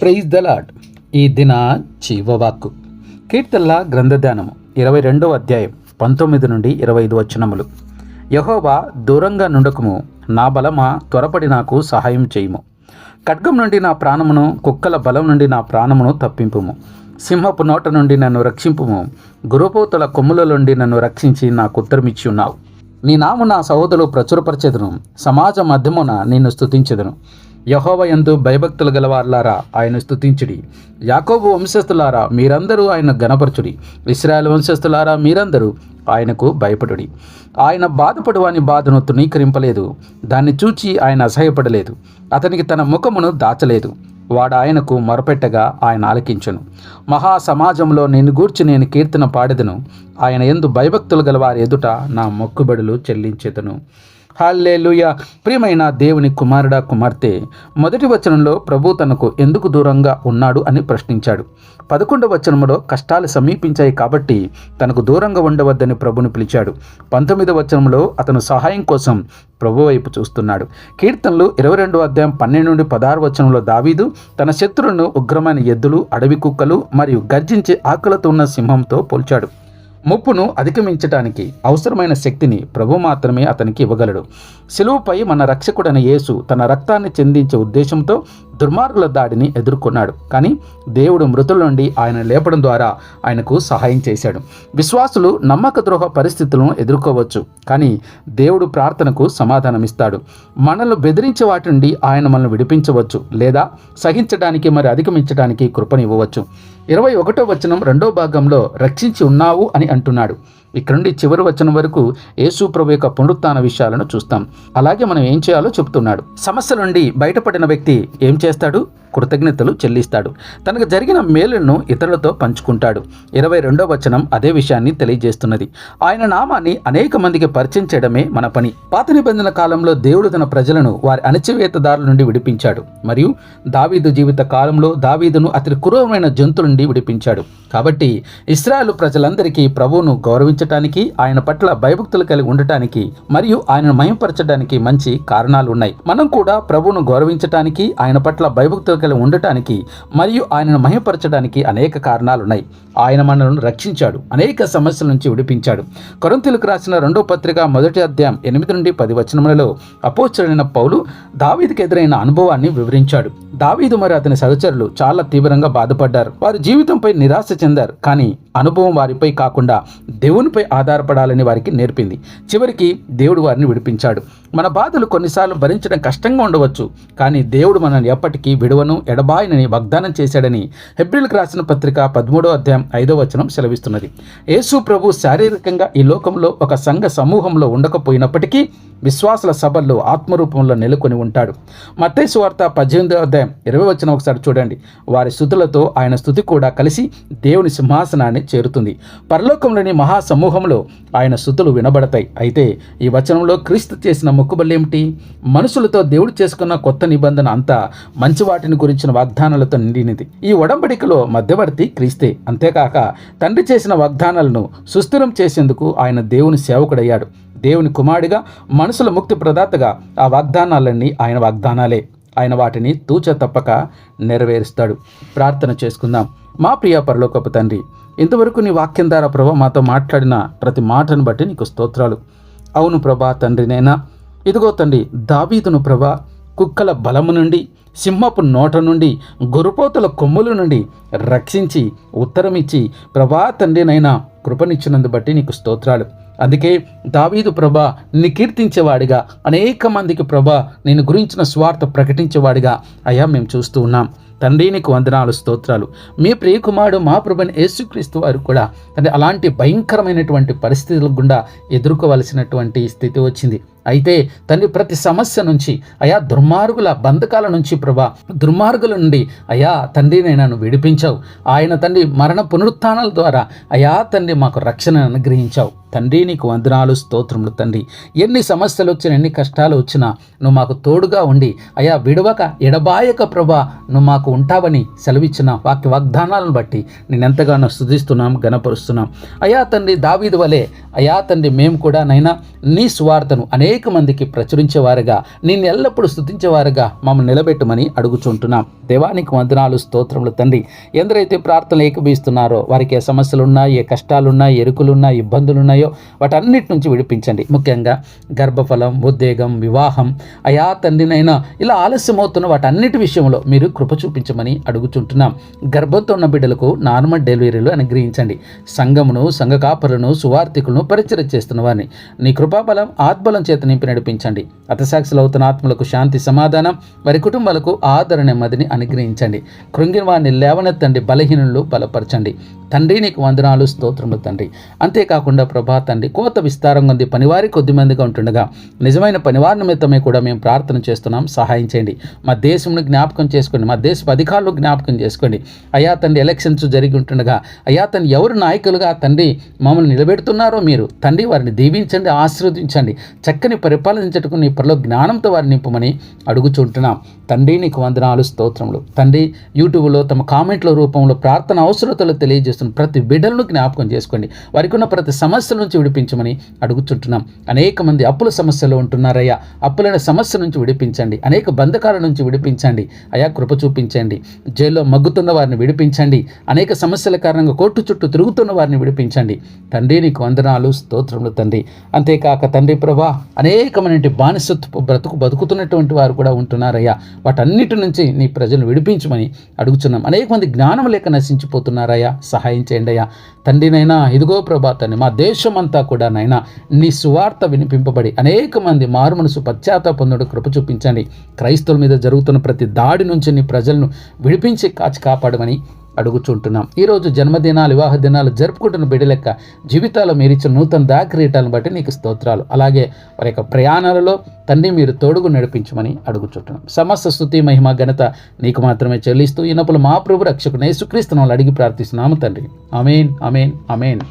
Praise the lord ఈ దిన జీవవాక్కు. కీర్తల్లా గ్రంథధ్యానము ఇరవై రెండవ అధ్యాయం పంతొమ్మిది నుండి ఇరవై ఐదు వచనములు. యహోవా దూరంగా నుండకము నా బలమా త్వరపడి నాకు సహాయం చేయము. ఖడ్గం నుండి నా ప్రాణమును కుక్కల బలం నుండి నా ప్రాణమును తప్పింపుము. సింహపు నోట నుండి నన్ను రక్షింపుము. గురుపోతుల కొమ్ముల నుండి నన్ను రక్షించి నాకు ఉత్తరమిచ్చి ఉన్నావు నీ నాము నా సహోదరులు ప్రచురపరచెదను. సమాజ మధ్యమున నిన్ను స్తుతించెదను. యహోవ ఎందు భయభక్తులు గలవార్లారా ఆయన స్తుతించుడి. యాకోబు వంశస్థులారా మీరందరూ ఆయన గణపరచుడి ఇస్రాయల్ వంశస్థులారా మీరందరూ ఆయనకు భయపడుడి. ఆయన బాధపడు అని బాధను తృణీకరింపలేదు. దాన్ని చూచి ఆయన అసహ్యపడలేదు. అతనికి తన ముఖమును దాచలేదు. వాడు ఆయనకు మొరపెట్టగా ఆయన ఆలకించను. మహా సమాజంలో నేను గూర్చి నేను కీర్తన పాడెదను. ఆయన ఎందు భయభక్తులు గల వారి ఎదుట నా మొక్కుబడులు చెల్లించెదను. హాల్లేలుయ. ప్రియమైన దేవుని కుమారుడా కుమార్తె మొదటి వచనంలో ప్రభు తనకు ఎందుకు దూరంగా ఉన్నాడు అని ప్రశ్నించాడు. పదకొండవ వచనంలో కష్టాలు సమీపించాయి కాబట్టి తనకు దూరంగా ఉండవద్దని ప్రభుని పిలిచాడు. పంతొమ్మిదవ వచనంలో అతను సహాయం కోసం ప్రభు వైపు చూస్తున్నాడు. కీర్తనలు ఇరవై రెండు అధ్యాయం పన్నెండు నుండి పదహారు వచనంలో దావీదు తన శత్రులను ఉగ్రమైన ఎద్దులు అడవి కుక్కలు మరియు గర్జించే ఆకులతో ఉన్న సింహంతో పోల్చాడు. ముప్పును అధిగమించటానికి అవసరమైన శక్తిని ప్రభు మాత్రమే అతనికి ఇవ్వగలడు. సిలువుపై మన రక్షకుడైన యేసు తన రక్తాన్ని చెందించే ఉద్దేశంతో దుర్మార్గుల దాడిని ఎదుర్కొన్నాడు. కానీ దేవుడు మృతుల నుండి ఆయన లేపడం ద్వారా ఆయనకు సహాయం చేశాడు. విశ్వాసులు నమ్మక ద్రోహ పరిస్థితులను ఎదుర్కోవచ్చు. కానీ దేవుడు ప్రార్థనకు సమాధానమిస్తాడు. మనల్ని బెదిరించే వాటి నుండి ఆయన మనల్ని విడిపించవచ్చు. లేదా సహించడానికి మరి అధిగమించడానికి కృపనివ్వవచ్చు ఇరవై ఒకటో వచనం రెండో భాగంలో రక్షించి ఉన్నావు అని అంటున్నాడు. ఇక్కడ నుండి చివరి వచనం వరకు యేసు ప్రభు యొక్క పునరుత్న విషయాలను చూస్తాం. అలాగే మనం ఏం చేయాలో చెబుతున్నాడు సమస్య నుండి బయటపడిన వ్యక్తి ఏం చేస్తాడు? కృతజ్ఞతలు చెల్లిస్తాడు. తనకు జరిగిన మేలును ఇతరులతో పంచుకుంటాడు. ఇరవై రెండో వచనం అదే విషయాన్ని తెలియజేస్తున్నది. ఆయన నామాన్ని అనేక మందికి పరిచయం చేయడమే మన పని. పాత నిబంధన కాలంలో దేవుడు తన ప్రజలను వారి అణచివేతదారుల నుండి విడిపించాడు. మరియు దావీదు జీవిత కాలంలో దావీదును అతని క్రూరమైన జంతువుల నుండి విడిపించాడు. కాబట్టి ఇస్రాయల్ ప్రజలందరికీ ప్రభువును గౌరవించటానికి ఆయన పట్ల భయభక్తులు కలిగి ఉండటానికి మరియు ఆయనను మయంపరచడానికి మంచి కారణాలు ఉన్నాయి మనం కూడా ప్రభువును గౌరవించటానికి ఆయన పట్ల భయభక్తులు కలిగి ఉండటానికి మరియు ఆయనను మహిమపరచడానికి అనేక కారణాలున్నాయి. ఆయన మనలను రక్షించాడు అనేక సమస్యల నుంచి విడిపించాడు. కొరంతీలకు రాసిన రెండో పత్రిక మొదటి అధ్యాయం ఎనిమిది నుండి పది వచనములలో అపోచరైన పౌలు దావీదికి ఎదురైన అనుభవాన్ని వివరించాడు. దావీదు మరి అతని సహచరులు చాలా తీవ్రంగా బాధపడ్డారు. వారి జీవితంపై నిరాశ చెందారు కానీ అనుభవం వారిపై కాకుండా దేవునిపై ఆధారపడాలని వారికి నేర్పింది. చివరికి దేవుడు వారిని విడిపించాడు. మన బాధలు కొన్నిసార్లు భరించడం కష్టంగా ఉండవచ్చు కానీ దేవుడు మనల్ని ఎప్పటికీ విడువను ఎడబాయినని వాగ్దానం చేశాడని హెబ్రిల్కి రాసిన పత్రిక పదమూడో అధ్యాయం ఐదో వచనం సెలవిస్తున్నది. యేసు ప్రభు శారీరకంగా ఈ లోకంలో ఒక సంఘ సమూహంలో ఉండకపోయినప్పటికీ విశ్వాసుల సభల్లో ఆత్మరూపంలో నెలకొని ఉంటాడు. మత్తైసు వార్త పద్దెనిమిదో అధ్యాయం ఇరవై వచ్చిన ఒకసారి చూడండి. వారి స్థుతులతో ఆయన స్థుతి కూడా కలిసి దేవుని సింహాసనాన్ని చేరుతుంది. పరలోకంలోని మహాసమూహంలో ఆయన స్థుతులు వినబడతాయి. అయితే ఈ వచనంలో క్రీస్తు చేసిన మొక్కుబళ్ళేమిటి మనుషులతో దేవుడు చేసుకున్న కొత్త నిబంధన అంతా మంచి వాటిని గురించిన వాగ్దానాలతో నిండినది. ఈ ఒడంబడికలో మధ్యవర్తి క్రీస్తే. అంతేకాక తండ్రి చేసిన వాగ్దానాలను సుస్థిరం చేసేందుకు ఆయన దేవుని సేవకుడయ్యాడు. దేవుని కుమారుడిగా మనుషుల ముక్తి ప్రదాతగా ఆ వాగ్దానాలన్నీ ఆయన వాగ్దానాలే. ఆయన వాటిని తూచ తప్పక నెరవేరుస్తాడు. ప్రార్థన చేసుకుందాం. మా ప్రియ పరలోకపు తండ్రి ఇంతవరకు నీ వాక్యం ద్వారా ప్రభా మాతో మాట్లాడిన ప్రతి మాటను బట్టి నీకు స్తోత్రాలు. అవును ప్రభా తండ్రినైనా ఇదిగో తండ్రి దావీదును ప్రభా కుక్కల బలము నుండి సింహపు నోట నుండి గొరుపోతుల కొమ్ముల నుండి రక్షించి ఉత్తరమిచ్చి ప్రభా తండ్రినైనా కృపనిచ్చినందు బట్టి నీకు స్తోత్రాలు. అందుకే దావీదు ప్రభా నిన్ను కీర్తించేవాడిగా అనేక మందికి ప్రభా నేను గురించిన స్వార్థ ప్రకటించేవాడిగా అయ్యా మేము చూస్తూ ఉన్నాం. తండ్రి నీకు వందనాలు స్తోత్రాలు. మీ ప్రియకుమారుడు మా ప్రభుని యేసుక్రీస్తు వారు కూడా తండ్రి అలాంటి భయంకరమైనటువంటి పరిస్థితుల గుండా ఎదుర్కోవలసినటువంటి స్థితి వచ్చింది. అయితే తండ్రి ప్రతి సమస్య నుంచి అయా దుర్మార్గుల బంధకాల నుంచి ప్రభా దుర్మార్గుల నుండి అయా తండ్రి నన్ను విడిపించావు. ఆయన తండ్రి మరణ పునరుత్నాల ద్వారా అయా తండ్రి మాకు రక్షణ అనుగ్రహించావు. తండ్రి నీకు వందనాలు స్తోత్రములు తండ్రి. ఎన్ని సమస్యలు వచ్చినా ఎన్ని కష్టాలు వచ్చినా నువ్వు మాకు తోడుగా ఉండి అయా విడవక ఎడబాయక ప్రభా నువ్వు మాకు ఉంటావని సెలవిచ్చిన వాక్య వాగ్దానాలను బట్టి నేను ఎంతగానో స్థుతిస్తున్నాం గణపరుస్తున్నాం అయా తండ్రి దావీదు వలె అయా తండ్రి మేము కూడా నైనా నీ సువార్తను అనేక మందికి ప్రచురించేవారుగా నిన్ను ఎల్లప్పుడూ స్థుతించేవారుగా మమ్మల్ని నిలబెట్టమని అడుగుచుంటున్నాం. దేవానికి వందనాలు స్తోత్రములు తండ్రి. ఎందరైతే ప్రార్థనలు ఏకబీస్తున్నారో వారికి ఏ సమస్యలున్నా ఏ కష్టాలున్నాయి ఎరుకులున్నాయి ఇబ్బందులు ఉన్నాయో వాటన్నిటి నుంచి విడిపించండి. ముఖ్యంగా గర్భఫలం ఉద్వేగం వివాహం అయా తండ్రినైనా ఇలా ఆలస్యమవుతున్న వాటన్నిటి విషయంలో మీరు కృప చూపించమని అడుగుచుంటున్నాం. గర్భంతో ఉన్న బిడ్డలకు నార్మల్ డెలివరీలు అనుగ్రహించండి. సంఘమును సంఘ కాపరులను సువార్థికులను పరిచయం చేస్తున్న వారిని నీ కృపాబలం ఆత్బలం చేత నింపి నడిపించండి. అతసాక్షులు అవుతున్న ఆత్మలకు శాంతి సమాధానం వారి కుటుంబాలకు ఆదరణ నెమ్మదిని అనుగ్రహించండి. కృంగిన వారిని లేవనెత్తండి బలహీనులు బలపరచండి. తండ్రి నీకు వందనాలు స్తోత్రములు తండ్రి. అంతేకాకుండా ప్రభా తండ్రి కోత విస్తారంగా ఉంది. పనివారి కొద్ది మందిగా ఉంటుండగా నిజమైన పనివారి నిమిత్తమే కూడా మేము ప్రార్థన చేస్తున్నాం. సహాయం చేయండి. మా దేశంను జ్ఞాపకం చేసుకోండి. మా దేశ అధికారులు జ్ఞాపకం చేసుకోండి. అయా తండ్రి ఎలక్షన్స్ జరిగి ఉంటుండగా అయా తండ్రి ఎవరు నాయకులుగా తండ్రి మమ్మల్ని నిలబెడుతున్నారో మీరు తండ్రి వారిని దీవించండి ఆశీర్వదించండి. చక్కని పరిపాలించటకు నీ పనిలో జ్ఞానంతో వారిని నింపమని అడుగుచుంటున్నాం. తండ్రి నీకు వందనాలు స్తోత్రములు. తండ్రి యూట్యూబ్లో తమ కామెంట్ల రూపంలో ప్రార్థన అవసరతలు తెలియజేస్తున్న ప్రతి బిడ్డలను జ్ఞాపకం చేసుకోండి. వారికి ఉన్న ప్రతి సమస్యలను నుంచి విడిపించమని అడుగుచుంటున్నాం అనేక మంది అప్పుల సమస్యలు ఉంటున్నారయ్యా. అప్పులైన సమస్య నుంచి విడిపించండి. అనేక బంధకాల నుంచి విడిపించండి. అయా కృప చూపించండి. జైల్లో మగ్గుతున్న వారిని విడిపించండి. అనేక సమస్యల కారణంగా కోర్టు చుట్టూ తిరుగుతున్న వారిని విడిపించండి. తండ్రి నీకు వందనాలు స్తోత్రములు తండ్రి. అంతేకాక తండ్రి ప్రభా అనేకమైన బానిసత్వ బ్రతుకు బతుకుతున్నటువంటి వారు కూడా ఉంటున్నారయ్యా. వాటన్నిటి నుంచి నీ ప్రజలను విడిపించమని అడుగుతున్నాం అనేక మంది జ్ఞానం లేక నశించిపోతున్నారయ్యా. సహాయం చేయండి అయ్యా. తండ్రినైనా ఇదిగో ప్రభా తండ్రి మా దేశమంతా కూడా నైనా నీ సువార్త వినిపింపబడి అనేక మంది మారు మనసు పశ్చాత్తాప పొందుడు కృప చూపించండి. క్రైస్తవుల మీద జరుగుతున్న ప్రతి దాడి నుంచి నీ ప్రజలను విడిపించి కాచి కాపాడమని అడుగుచుంటున్నాం. ఈరోజు జన్మదినాలు వివాహ దినాలు జరుపుకుంటున్న బిడ్డలెక్క లెక్క జీవితాల్లో మీరు ఇచ్చిన నూతన దాకరీటాలను బట్టి నీకు స్తోత్రాలు. అలాగే వారి యొక్క ప్రయాణాలలో తండ్రి మీరు తోడుగు నడిపించమని అడుగుచుంటున్నాం. సమస్త స్థుతి మహిమ ఘనత నీకు మాత్రమే చెల్లిస్తూ ఈనప్పుడు మా ప్రభు రక్షకునే యేసుక్రీస్తునాలు అడిగి ప్రార్థిస్తున్నాము తండ్రి. అమేన్ అమేన్ అమేన్